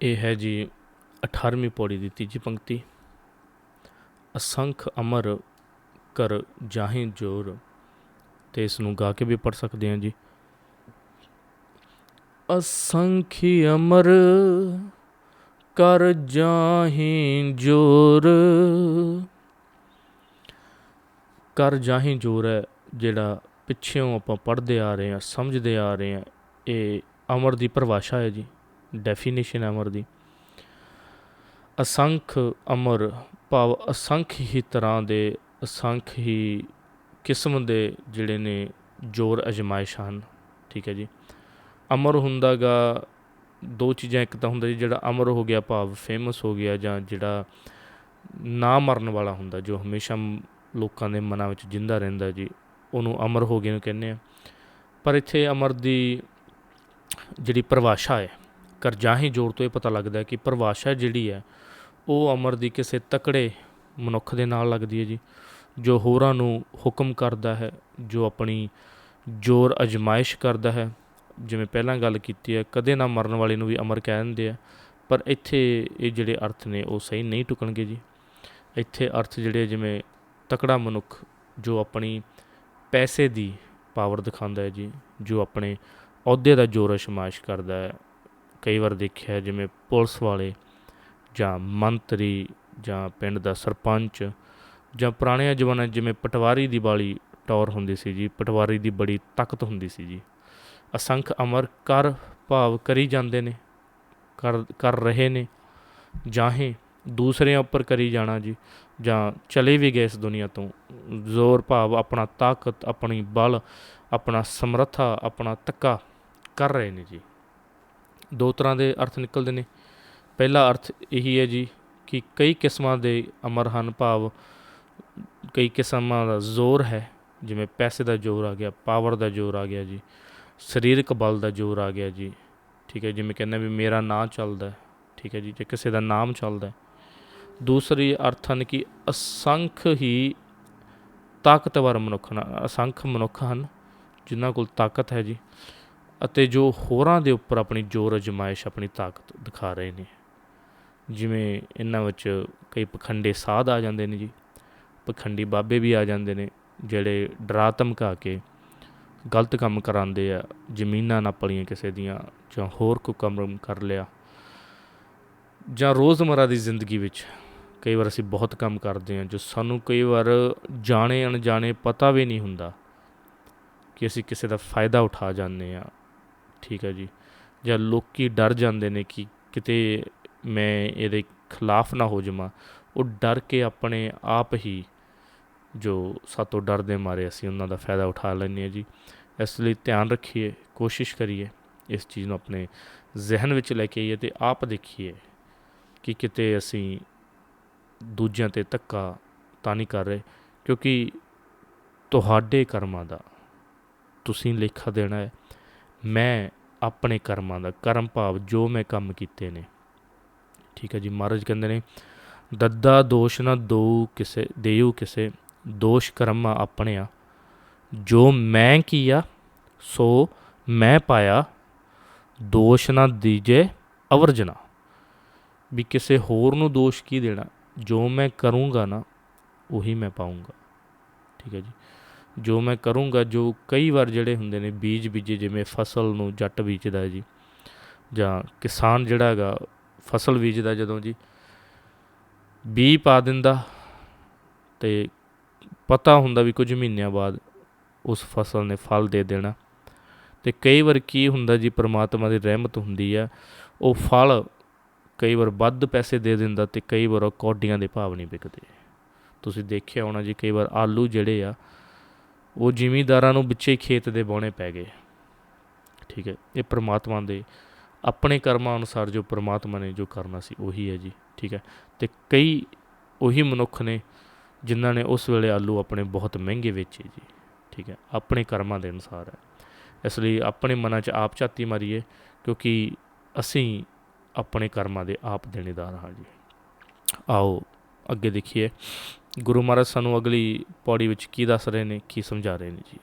ਇਹ ਹੈ ਜੀ 18ਵੀਂ ਪੌੜੀ ਦੀ ਤੀਜੀ ਪੰਕਤੀ। ਅਸੰਖ ਅਮਰ ਕਰ ਜਾਹੇ ਜੋਰ, ਤੇ ਇਸ ਨੂੰ ਗਾ ਕੇ ਵੀ ਪੜ ਸਕਦੇ ਹਾਂ ਜੀ। ਅਸੰਖੀ ਅਮਰ ਕਰ ਜਾਹੇ ਜੋਰ, ਕਰ ਜਾਹੇ ਜੋਰ ਹੈ ਜਿਹੜਾ ਪਿੱਛੇੋਂ ਆਪਾਂ ਪੜ੍ਹਦੇ ਆ ਰਹੇ ਹਾਂ, ਸਮਝਦੇ ਆ ਰਹੇ ਹਾਂ, ਇਹ ਅਮਰ ਦੀ ਪਰਿਭਾਸ਼ਾ ਹੈ ਜੀ। ਡੈਫੀਨੇਸ਼ਨ ਅਮਰ ਦੀ। ਅਸੰਖ ਅਮਰ ਭਾਵ ਅਸੰਖ ਹੀ ਤਰ੍ਹਾਂ ਦੇ, ਅਸੰਖ ਹੀ ਕਿਸਮ ਦੇ ਜਿਹੜੇ ਨੇ ਜੋਰ ਅਜਮਾਇਸ਼ ਹਨ। ਠੀਕ ਹੈ ਜੀ। ਅਮਰ ਹੁੰਦਾਗਾ ਦੋ ਚੀਜ਼ਾਂ, ਇੱਕ ਤਾਂ ਹੁੰਦਾ ਜੀ ਜਿਹੜਾ ਅਮਰ ਹੋ ਗਿਆ ਭਾਵ ਫੇਮਸ ਹੋ ਗਿਆ ਜਾਂ ਜਿਹੜਾ ਨਾ ਮਰਨ ਵਾਲਾ ਹੁੰਦਾ, ਜੋ ਹਮੇਸ਼ਾ ਲੋਕਾਂ ਦੇ ਮਨਾਂ ਵਿੱਚ ਜਿੰਦਾ ਰਹਿੰਦਾ ਜੀ, ਉਹਨੂੰ ਅਮਰ ਹੋ ਗਏ ਨੂੰ ਕਹਿੰਦੇ ਆ। ਪਰ ਇੱਥੇ ਅਮਰ ਦੀ ਜਿਹੜੀ ਪਰਿਭਾਸ਼ਾ ਹੈ ਕਰਜਾਹੀ ਜੋੜ ਤੋਂ ਇਹ ਪਤਾ ਲੱਗਦਾ ਕਿ ਪਰਿਭਾਸ਼ਾ ਜਿਹੜੀ ਹੈ, ਉਹ ਅਮਰ ਦੀ ਕਿਸੇ ਤਕੜੇ ਮਨੁੱਖ ਦੇ ਨਾਲ ਲੱਗਦੀ ਹੈ ਜੀ, ਜੋ ਹੋਰਾਂ ਨੂੰ ਹੁਕਮ ਕਰਦਾ ਹੈ, ਜੋ ਆਪਣੀ ਜੋਰ ਅਜਮਾਇਸ਼ ਕਰਦਾ ਹੈ। ਜਿਵੇਂ ਪਹਿਲਾਂ ਗੱਲ ਕੀਤੀ ਹੈ, ਕਦੇ ਨਾ ਮਰਨ ਵਾਲੇ ਨੂੰ ਵੀ ਅਮਰ ਕਹਿ ਦਿੰਦੇ ਆ, ਪਰ ਇੱਥੇ ਇਹ ਜਿਹੜੇ ਅਰਥ ਨੇ, ਉਹ ਸਹੀ ਨਹੀਂ ਟੁਕਣਗੇ ਜੀ। ਇੱਥੇ ਅਰਥ ਜਿਹੜੇ ਜਿਵੇਂ ਤਕੜਾ ਮਨੁੱਖ ਜੋ ਆਪਣੀ ਪੈਸੇ ਦੀ ਪਾਵਰ ਦਿਖਾਉਂਦਾ ਹੈ ਜੀ, ਜੋ ਆਪਣੇ ਅਹੁਦੇ ਦਾ ਜ਼ੋਰ ਅਸ਼ਮਾਇਸ਼ ਕਰਦਾ ਹੈ ਕਈ ਵਾਰ ਦੇਖਿਆ ਜਿਵੇਂ ਪੁਲਿਸ ਵਾਲੇ ਜਾਂ ਮੰਤਰੀ ਜਾਂ ਪਿੰਡ ਦਾ ਸਰਪੰਚ ਜਾਂ ਪੁਰਾਣਿਆਂ ਜ਼ਮਾਨੇ ਜਿਵੇਂ ਪਟਵਾਰੀ ਦੀ ਬਾਲੀ ਟੌਰ ਹੁੰਦੀ ਸੀ ਜੀ, ਪਟਵਾਰੀ ਦੀ ਬੜੀ ਤਾਕਤ ਹੁੰਦੀ ਸੀ ਜੀ। ਅਸੰਖ ਅਮਰ ਕਰ ਭਾਵ ਕਰੀ ਜਾਂਦੇ ਨੇ, ਕਰ ਕਰ ਰਹੇ ਨੇ ਜਾਹੇ ਦੂਸਰਿਆਂ ਉੱਪਰ ਕਰੀ ਜਾਣਾ ਜੀ, ਜਾਂ ਚਲੇ ਵੀ ਗਏ ਇਸ ਦੁਨੀਆ ਤੋਂ। ਜ਼ੋਰ ਭਾਵ ਆਪਣਾ ਤਾਕਤ, ਆਪਣੀ ਬਲ, ਆਪਣਾ ਸਮਰੱਥਾ, ਆਪਣਾ ਤੱਕਾ ਕਰ ਰਹੇ ਨੇ ਜੀ। ਦੋ ਤਰ੍ਹਾਂ ਦੇ ਅਰਥ ਨਿਕਲਦੇ ਨੇ। ਪਹਿਲਾ ਅਰਥ ਇਹੀ ਹੈ ਜੀ ਕਿ ਕਈ ਕਿਸਮਾਂ ਦੇ ਅਮਰ ਹਨ, ਭਾਵ ਕਈ ਕਿਸਮਾਂ ਦਾ ਜ਼ੋਰ ਹੈ, ਜਿਵੇਂ ਪੈਸੇ ਦਾ ਜ਼ੋਰ ਆ ਗਿਆ, ਪਾਵਰ ਦਾ ਜ਼ੋਰ ਆ ਗਿਆ ਜੀ, ਸਰੀਰਕ ਬਲ ਦਾ ਜ਼ੋਰ ਆ ਗਿਆ ਜੀ, ਠੀਕ ਹੈ, ਜਿਵੇਂ ਕਹਿੰਦੇ ਵੀ ਮੇਰਾ ਨਾਂ ਚੱਲਦਾ ਠੀਕ ਹੈ ਜੀ, ਜੇ ਕਿਸੇ ਦਾ ਨਾਮ ਚੱਲਦਾ ਦੂਸਰੀ ਅਰਥ ਹਨ ਕਿ ਅਸੰਖ ਹੀ ਤਾਕਤਵਰ ਮਨੁੱਖ ਹਨ ਅਸੰਖ ਮਨੁੱਖ ਹਨ, ਜਿਨ੍ਹਾਂ ਕੋਲ ਤਾਕਤ ਹੈ ਜੀ। ਅਤੇ ਜੋ ਹੋਰਾਂ ਦੇ ਉੱਪਰ ਆਪਣੀ ਜ਼ੋਰ, ਅਜਮਾਇਸ਼, ਆਪਣੀ ਤਾਕਤ ਦਿਖਾ ਰਹੇ ਨੇ। ਜਿਵੇਂ ਇਹਨਾਂ ਵਿੱਚ ਕਈ ਪਖੰਡੇ ਸਾਧ ਆ ਜਾਂਦੇ ਨੇ ਜੀ। ਪਖੰਡੀ ਬਾਬੇ ਵੀ ਆ ਜਾਂਦੇ ਨੇ, ਜਿਹੜੇ ਡਰਾ ਧਮਕਾ ਕੇ ਗਲਤ ਕੰਮ ਕਰਾਉਂਦੇ ਆ, ਜ਼ਮੀਨਾਂ ਨਾ ਪਲੀਆਂ ਕਿਸੇ ਦੀਆਂ, ਜਾਂ ਹੋਰ ਕੋਈ ਕੰਮ ਕਰ ਲਿਆ। ਜਾਂ ਰੋਜ਼ਮਰਾ ਦੀ ਜ਼ਿੰਦਗੀ ਵਿੱਚ ਕਈ ਵਾਰ ਅਸੀਂ ਬਹੁਤ ਕੰਮ ਕਰਦੇ ਹਾਂ, ਜੋ ਸਾਨੂੰ ਕਈ ਵਾਰ ਜਾਣੇ ਅਣਜਾਣੇ ਪਤਾ ਵੀ ਨਹੀਂ ਹੁੰਦਾ ਕਿ ਅਸੀਂ ਕਿਸੇ ਦਾ ਫਾਇਦਾ ਉਠਾ ਜਾਂਦੇ ਆ ਠੀਕ ਹੈ ਜੀ। ਜਾਂ ਲੋਕੀ ਡਰ ਜਾਂਦੇ ਨੇ ਕਿ ਕਿਤੇ ਮੈਂ ਇਹਦੇ ਖਿਲਾਫ ਨਾ ਹੋ ਜਾਵਾਂ। ਉਹ ਡਰ ਕੇ ਆਪਣੇ ਆਪ ਹੀ ਜੋ ਸਾਤੋਂ ਡਰ ਦੇ ਮਾਰੇ ਅਸੀਂ ਉਹਨਾਂ ਦਾ ਫਾਇਦਾ ਉਠਾ ਲੈਂਦੇ ਹਾਂ ਜੀ। ਇਸ ਲਈ ਧਿਆਨ ਰੱਖੀਏ, ਕੋਸ਼ਿਸ਼ ਕਰੀਏ ਇਸ ਚੀਜ਼ ਨੂੰ ਆਪਣੇ ਜ਼ਿਹਨ ਵਿੱਚ ਲੈ ਕੇ ਆਈਏ ਤੇ ਆਪ ਦੇਖੀਏ ਕਿ ਕਿਤੇ ਅਸੀਂ ਦੂਜਿਆਂ ਤੇ ਧੱਕਾ ਤਾਂ ਨਹੀਂ ਕਰ ਰਹੇ, ਕਿਉਂਕਿ ਤੁਹਾਡੇ ਕਰਮਾਂ ਦਾ ਤੁਸੀਂ ਲੇਖਾ ਦੇਣਾ ਹੈ। ਮੈਂ ਆਪਣੇ ਕਰਮਾਂ ਦਾ ਕਰਮ ਭਾਵ ਜੋ ਮੈਂ ਕੰਮ ਕੀਤੇ ਨੇ। ਠੀਕ ਹੈ ਜੀ, ਮਹਾਰਾਜ ਕਹਿੰਦੇ ਨੇ, ਦੱਦਾ ਦੋਸ਼ ਨਾ ਦੋ ਕਿਸੇ ਦੇਉ ਕਿਸੇ, ਦੋਸ਼ ਕਰਮਾ ਆ ਜੋ ਮੈਂ ਕੀਆ, ਸੋ ਮੈਂ ਪਾਇਆ, ਦੋਸ਼ ਨਾ ਦੀਜੇ ਅਵਰਜਨਾ। ਵੀ ਕਿਸੇ ਹੋਰ ਨੂੰ ਦੋਸ਼ ਕੀ ਦੇਣਾ, ਜੋ ਮੈਂ ਕਰੂੰਗਾ ਨਾ, ਉਹੀ ਮੈਂ ਪਾਉਂਗਾ ਠੀਕ ਹੈ ਜੀ। ਜੋ ਮੈਂ ਕਰੂੰਗਾ, ਜੋ ਕਈ ਵਾਰ ਜਿਹੜੇ ਹੁੰਦੇ ਨੇ ਬੀਜ ਬੀਜੇ, ਜਿਵੇਂ ਫਸਲ ਨੂੰ ਜੱਟ ਬੀਜਦਾ ਹੈ ਜੀ, ਜਾਂ ਕਿਸਾਨ ਜਿਹੜਾ ਹੈਗਾ, ਫਸਲ ਬੀਜਦਾ ਜਦੋਂ ਜੀ ਬੀ ਪਾ ਦਿੰਦਾ ਤੇ ਪਤਾ ਹੁੰਦਾ ਵੀ ਕੁਝ ਮਹੀਨਿਆਂ ਬਾਅਦ ਉਸ ਫਸਲ ਨੇ ਫਲ ਦੇ ਦੇਣਾ। ਤੇ ਕਈ ਵਾਰ ਕੀ ਹੁੰਦਾ ਜੀ, ਪ੍ਰਮਾਤਮਾ ਦੀ ਰਹਿਮਤ ਹੁੰਦੀ ਆ, ਉਹ ਫਲ ਕਈ ਵਾਰ ਵੱਧ ਪੈਸੇ ਦੇ ਦਿੰਦਾ ਤੇ ਕਈ ਵਾਰ ਉਹ ਕੌਡੀਆਂ ਦੇ ਭਾਵ ਨਹੀਂ ਵਿਕਦੇ। ਤੁਸੀਂ ਦੇਖਿਆ ਹੋਣਾ ਜੀ, ਕਈ ਵਾਰ ਆਲੂ ਜਿਹੜੇ ਆ ਉਹ ਜ਼ਿਮੀਂਦਾਰਾਂ ਨੂੰ ਵਿੱਚੇ ਖੇਤ ਦੇ ਬੋਣੇ ਪੈ ਗਏ। ਠੀਕ ਹੈ, ਇਹ ਪ੍ਰਮਾਤਮਾ ਦੇ ਆਪਣੇ ਕਰਮਾਂ ਅਨੁਸਾਰ ਜੋ ਪ੍ਰਮਾਤਮਾ ਨੇ ਜੋ ਕਰਨਾ ਸੀ ਉਹੀ ਹੈ ਜੀ, ਠੀਕ ਹੈ। ਤੇ ਕਈ ਉਹੀ ਮਨੁੱਖ ਨੇ ਜਿਨ੍ਹਾਂ ਨੇ ਉਸ ਵੇਲੇ ਆਲੂ ਆਪਣੇ ਬਹੁਤ ਮਹਿੰਗੇ ਵੇਚੇ ਜੀ, ਠੀਕ ਹੈ, ਆਪਣੇ ਕਰਮਾਂ ਦੇ ਅਨੁਸਾਰ ਹੈ। ਇਸ ਲਈ ਆਪਣੇ ਮਨਾਂ 'ਚ ਆਪ ਝਾਤੀ ਮਾਰੀਏ, ਕਿਉਂਕਿ ਅਸੀਂ ਆਪਣੇ ਕਰਮਾਂ ਦੇ ਆਪ ਦੇਣੇਦਾਰ ਹਾਂ ਜੀ। ਆਓ, ਅੱਗੇ ਦੇਖੀਏ। ਗੁਰੂ ਮਹਾਰਾਜ ਸਾਨੂੰ ਅਗਲੀ ਪੌੜੀ ਵਿੱਚ ਕੀ ਦੱਸ ਰਹੇ ਨੇ, ਕੀ ਸਮਝਾ ਰਹੇ ਨੇ ਜੀ?